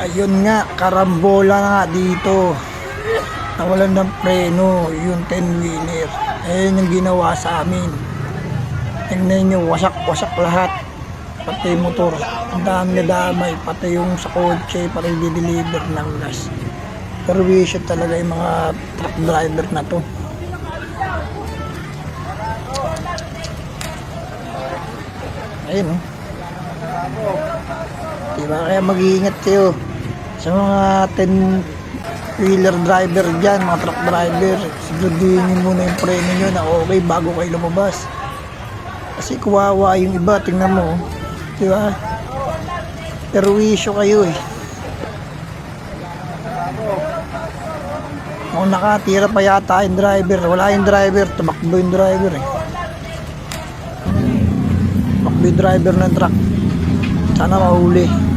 Ayun nga, karambola nga dito. Nawalan ng preno, yung 10-wheeler. Ayun yung ginawa sa amin. Tingnan nyo, wasak-wasak lahat. Pati motor. Ang dami na damay. Pati yung sa kotse para i-deliver ng gas. Pero wisyo talaga yung mga truck driver na to. Ayun oh. Diba? Kaya mag-iingat kayo sa mga 10 wheeler driver dyan, mga truck driver. Siguraduhin nyo muna yung preno nyo na okay bago kayo lumabas. Kasi kuwawa yung iba, tingnan mo. Di ba? Perwisyo kayo eh. Kung nakatira pa yata yung driver, wala yung driver, tumakbo yung driver eh. Tumakbo yung driver ng truck. Sana mahuli.